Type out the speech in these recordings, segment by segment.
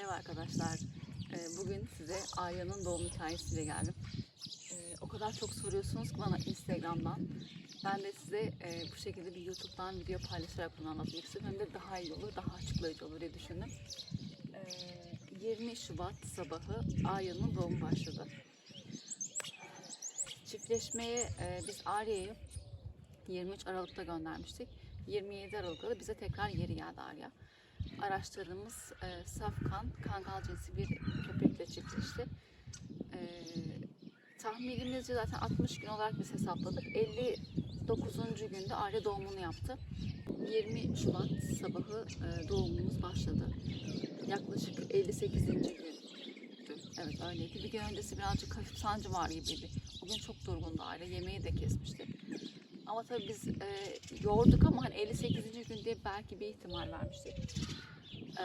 Merhaba arkadaşlar. Ee, Bugün size Arya'nın doğum hikayesiyle geldim. Ee, O kadar çok soruyorsunuz ki bana Instagram'dan. Ben de size e, bu şekilde bir YouTube'dan video paylaşarak bunu anlatmak istedim. De daha iyi olur, daha açıklayıcı olur diye düşündüm. Ee, 20 Şubat sabahı Arya'nın doğumu başladı. Çiftleşmeye e, biz Arya'yı 23 Aralık'ta göndermiştik. 27 Aralık'ta bize tekrar geri geldi Arya. Araçlarımız e, safkan, kangal cinsi bir köpekle çiftleşti. E, tahminimizce zaten 60 gün olarak biz hesapladık. 59. günde Arya doğumunu yaptı. 20 Şubat sabahı e, doğumumuz başladı. Yaklaşık 58. gündü. Evet öyleydi. Bir gün öncesi birazcık hafif sancı var gibiydi. Bugün çok durgundu Arya. Yemeği de kesmişti. Ama tabii biz e, yorduk ama hani 58. gün diye belki bir ihtimal vermiştik. E,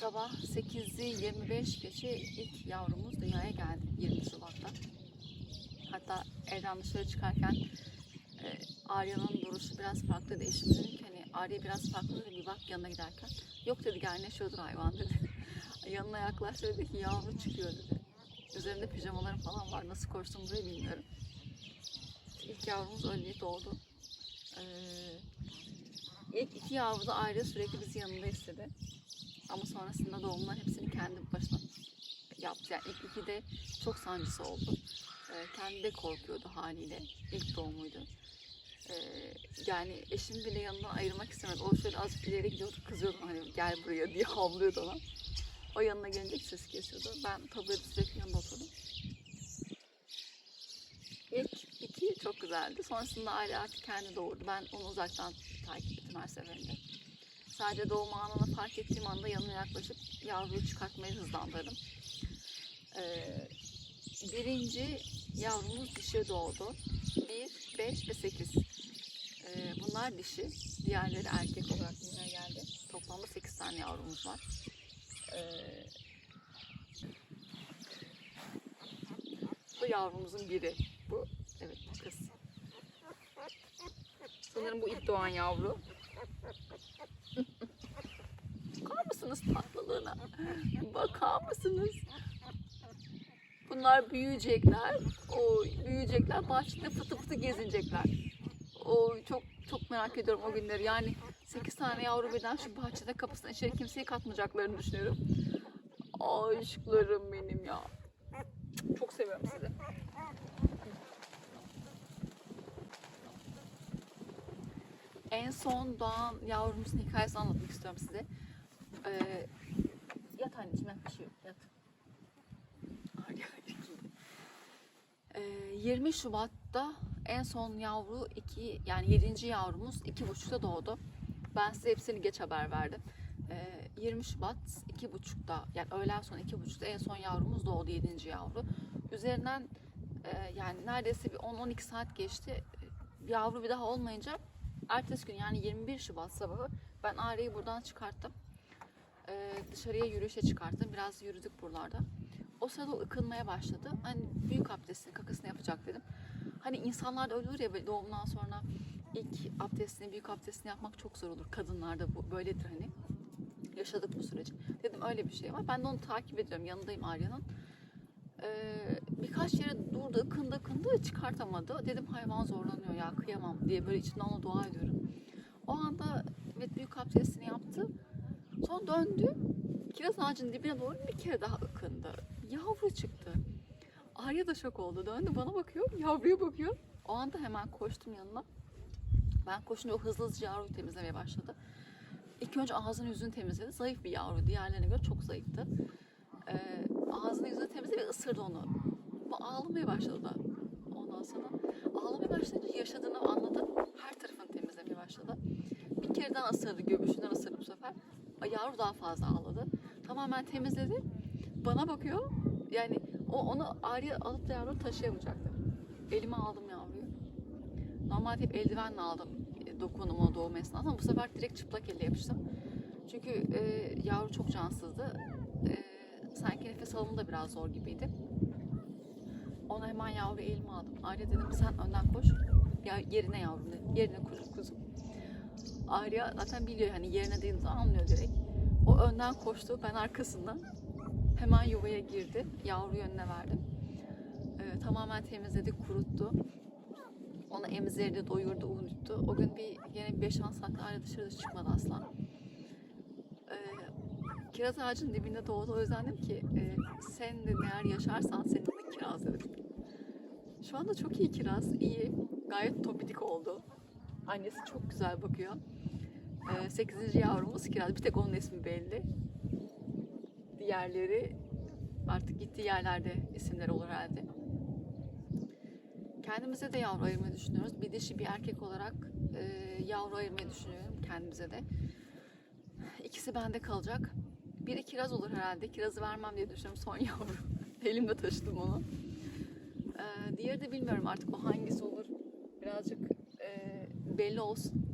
sabah 8'i 25 geçe ilk yavrumuz dünyaya geldi 20 Şubat'ta. Hatta evden dışarı çıkarken e, Arya'nın duruşu biraz farklı değişim dedim ki hani Arya biraz farklı dedi bir bak yanına giderken. Yok dedi gel neşiyordur hayvan dedi. Yanına yaklaştı dedi ki yavru çıkıyor dedi. Üzerinde pijamalarım falan var nasıl koştum buraya bilmiyorum. İlk yavrumuz öyle doğdu. Ee, ilk iki yavru da ayrı sürekli bizi yanında istedi. Ama sonrasında doğumlar hepsini kendi başına yaptı. Yani ilk iki de çok sancısı oldu. Ee, kendi de korkuyordu haliyle. İlk doğumuydu. Ee, yani eşim bile yanından ayırmak istemedi. O şöyle azıcık ileri gidiyordu, kızıyordu hani gel buraya diye havlıyordu ona. O yanına gelince ses kesiyordu. Ben taburede sürekli yanında oturdum. İlk iki çok güzeldi. Sonrasında aile artık kendi doğurdu. Ben onu uzaktan takip ettim her seferinde. Sadece doğum anını fark ettiğim anda yanına yaklaşıp yavruyu çıkartmayı hızlandırdım. Ee, birinci yavrumuz dişi doğdu. 1, 5 ve 8. Ee, bunlar dişi. Diğerleri erkek olarak dünyaya geldi. Toplamda 8 tane yavrumuz var. Ee, bu yavrumuzun biri. Bu evet kız. Sanırım bu ilk doğan yavru. Bakar mısınız tatlılığına? Bakar mısınız? Bunlar büyüyecekler. O büyüyecekler. Bahçede fıtı fıtı gezinecekler. O çok çok merak ediyorum o günleri. Yani 8 tane yavru birden şu bahçede kapısına içeri kimseyi katmayacaklarını düşünüyorum. Aşklarım benim ya. Çok seviyorum sizi. En son doğan yavrumuzun hikayesini anlatmak istiyorum size. Ee, yat anneciğim yat bir şey yok yat. Ee, 20 Şubat'ta en son yavru iki yani 7. yavrumuz iki buçukta doğdu. Ben size hepsini geç haber verdim. Ee, 20 Şubat iki buçukta yani öğlen sonra iki buçukta en son yavrumuz doğdu 7. yavru. Üzerinden e, yani neredeyse bir 10-12 saat geçti. Yavru bir daha olmayınca ertesi gün yani 21 Şubat sabahı ben Arya'yı buradan çıkarttım. Ee, dışarıya yürüyüşe çıkarttım. Biraz yürüdük buralarda. O sırada o ıkınmaya başladı. Hani büyük abdestini, kakasını yapacak dedim. Hani insanlar da olur ya doğumdan sonra ilk abdestini, büyük abdestini yapmak çok zor olur. Kadınlarda bu böyledir hani. Yaşadık bu süreci. Dedim öyle bir şey var. Ben de onu takip ediyorum. Yanındayım Arya'nın. Ee, birkaç yere durdu, ıkındı, ıkındı, çıkartamadı. Dedim hayvan zorlanıyor ya, kıyamam diye böyle içimden ona dua ediyorum. O anda evet büyük abdestini yaptı. Sonra döndü. Kiraz ağacının dibine doğru bir kere daha ıkındı. Yavru çıktı. Arya da şok oldu. Döndü bana bakıyor, yavruya bakıyor. O anda hemen koştum yanına. Ben koşunca o hızlı hızlı yavruyu temizlemeye başladı. İlk önce ağzını yüzünü temizledi. Zayıf bir yavru. Diğerlerine göre çok zayıftı. Ee, ağzını yüzünü temizledi ve ısırdı onu. Bu ağlamaya başladı da. Ondan sonra ağlamaya başlayınca yaşadığını anladı. Her tarafını temizlemeye başladı. Bir kere daha ısırdı. Göbüşünden ısırdı bu sefer. Yavru daha fazla ağladı. Tamamen temizledi. Bana bakıyor. Yani o onu Arya alıp da yavru taşıyamayacaktı. Elime aldım yavruyu. Normalde hep eldivenle aldım e, dokunumu doğum esnasında ama bu sefer direkt çıplak elle yapıştım. Çünkü e, yavru çok cansızdı. E, sanki nefes alımı da biraz zor gibiydi. Ona hemen yavru elime aldım. Arya dedim sen önden koş. Ya yerine yavrum dedim. Yerine kuzum kuzum. Arya zaten biliyor hani yerine dediğim anlıyor direkt. O önden koştu, ben arkasından. Hemen yuvaya girdi. Yavru yönüne verdim. Ee, tamamen temizledi, kuruttu. Onu emzirdi, doyurdu, uyuttu. O gün bir yine 5-10 saatlerle dışarı çıkmadı asla. Kiraz ağacının dibinde doğdu. O yüzden dedim ki e, sen de eğer yaşarsan senin adın kiraz dedim. Şu anda çok iyi kiraz. iyi. Gayet topidik oldu. Annesi çok güzel bakıyor. Ee, 8. yavrumuz kiraz. Bir tek onun ismi belli. Diğerleri artık gittiği yerlerde isimler olur herhalde. Kendimize de yavru ayırmayı düşünüyoruz. Bir dişi bir erkek olarak e, yavru ayırmayı düşünüyorum kendimize de. İkisi bende kalacak. Biri kiraz olur herhalde. Kirazı vermem diye düşünüyorum. Son yavru. Elimde taşıdım onu. Ee, diğeri de bilmiyorum artık o hangisi olur. Birazcık e, belli olsun.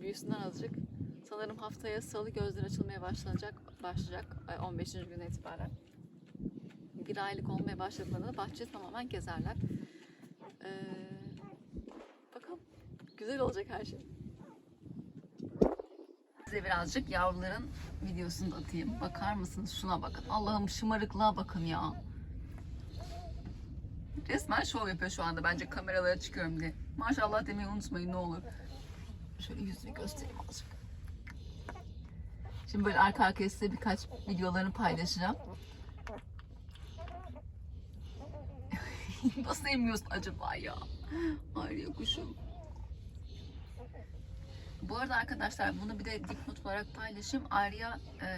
Büyüsünden azıcık. Sanırım haftaya salı gözler açılmaya başlanacak, başlayacak e, 15. güne itibaren. Bir aylık olmaya başladığında da bahçe tamamen gezerler. Ee, bakalım. Güzel olacak her şey. Size birazcık yavruların videosunu da atayım. Bakar mısınız? Şuna bakın. Allah'ım şımarıklığa bakın ya. Resmen şov yapıyor şu anda bence kameralara çıkıyorum diye. Maşallah demeyi unutmayın ne olur. Şöyle yüzünü göstereyim azıcık. Şimdi böyle arka arkaya size birkaç videolarını paylaşacağım. Nasıl emmiyorsun acaba ya? Arya kuşum. Bu arada arkadaşlar bunu bir de dipnot olarak paylaşayım. Arya e,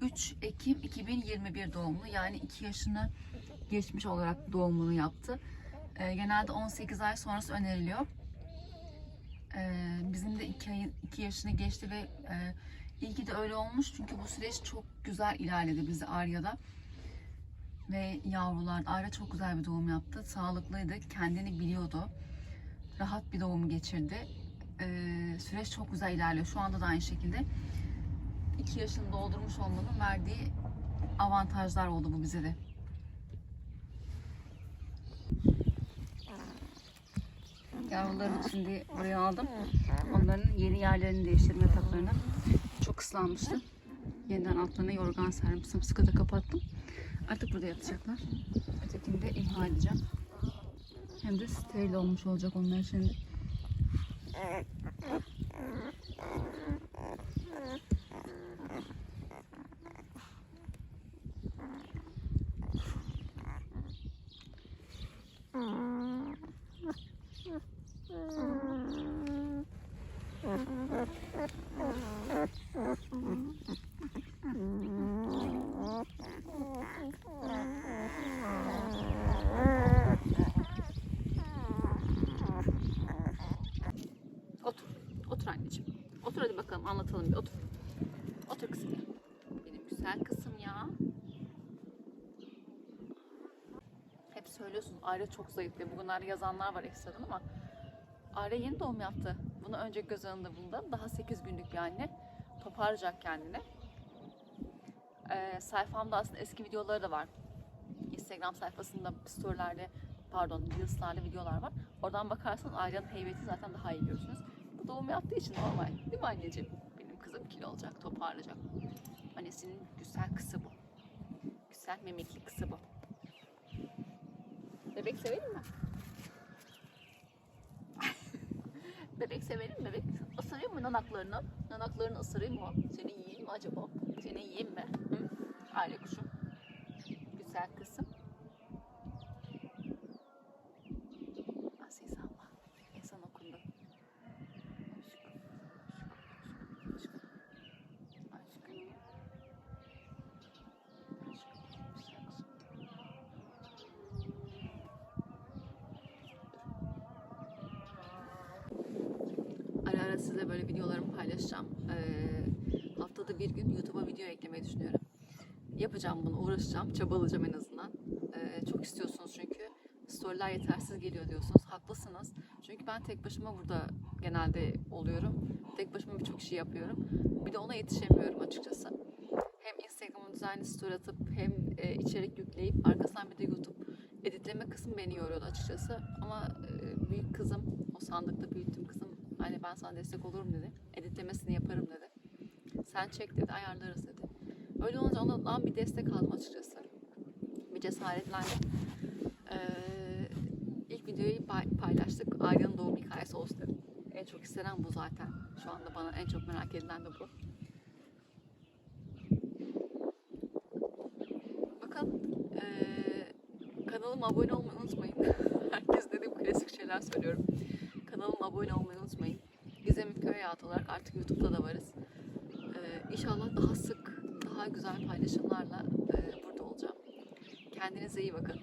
3 Ekim 2021 doğumlu. Yani 2 yaşını geçmiş olarak doğumunu yaptı. E, genelde 18 ay sonrası öneriliyor. E, bizim de 2 ay 2 yaşını geçti ve e, iyi ki de öyle olmuş çünkü bu süreç çok güzel ilerledi bizi Arya'da. Ve yavrular, Arya çok güzel bir doğum yaptı. Sağlıklıydı, kendini biliyordu. Rahat bir doğum geçirdi. E, süreç çok güzel ilerliyor. Şu anda da aynı şekilde. 2 yaşını doldurmuş olmanın verdiği avantajlar oldu bu bize de. Yavruları şimdi buraya aldım. Onların yeni yerlerini değiştirme yataklarına. Çok ıslanmıştı. Yeniden altlarına yorgan serdim. Sımsıkı da kapattım. Artık burada yatacaklar. Ötekini de imha edeceğim. Hem de steril olmuş olacak onlar şimdi. Mm-hmm. Söylüyorsunuz Arya çok zayıf diye. Bugünlerde yazanlar var ekstradan ama Arya yeni doğum yaptı. Bunu önce göz önünde bulundum. Daha 8 günlük bir anne. Toparlayacak kendini. Ee, sayfamda aslında eski videoları da var. Instagram sayfasında storylerde pardon Reels'larda videolar var. Oradan bakarsanız Arya'nın heybeti zaten daha iyi görürsünüz. Bu doğum yaptığı için normal. Değil mi anneciğim? Benim kızım kilo olacak, toparlayacak. Annesinin güzel kızı bu. Güzel memekli kızı bu. Bebek sevelim mi? Bebek sevelim mi? Bebek ısırayım mı nanaklarını? Nanaklarını ısırayım mı? Seni yiyeyim mi acaba? Seni yiyeyim mi? Hı? Aile kuşum. Güzel kızım. Ara size böyle videolarımı paylaşacağım. Ee, haftada bir gün YouTube'a video eklemeyi düşünüyorum. Yapacağım bunu, uğraşacağım, çabalayacağım en azından. Ee, çok istiyorsunuz çünkü. Storyler yetersiz geliyor diyorsunuz. Haklısınız. Çünkü ben tek başıma burada genelde oluyorum. Tek başıma birçok şey yapıyorum. Bir de ona yetişemiyorum açıkçası. Hem Instagram'a düzenli story atıp hem e, içerik yükleyip arkasından bir de YouTube editleme kısmı beni yoruyordu açıkçası. Ama e, büyük kızım, o sandıkta büyüttüğüm kızım anne ben sana destek olurum dedi. Editlemesini yaparım dedi. Sen çek dedi ayarlarız dedi. Öyle olunca ondan bir destek aldım açıkçası. Bir cesaretlendim. Ee, ilk videoyu pay- paylaştık. Arya'nın doğum hikayesi olsun dedim. En çok istenen bu zaten. Şu anda bana en çok merak edilen de bu. Bakın eee kanalıma abone olmayı unutmayın. Herkes dediğim klasik şeyler söylüyorum. Kanalıma abone olmayı unutmayın. Gizem'in köy hayatı olarak artık YouTube'da da varız. Eee inşallah daha sık, daha güzel paylaşımlarla eee, burada olacağım. Kendinize iyi bakın.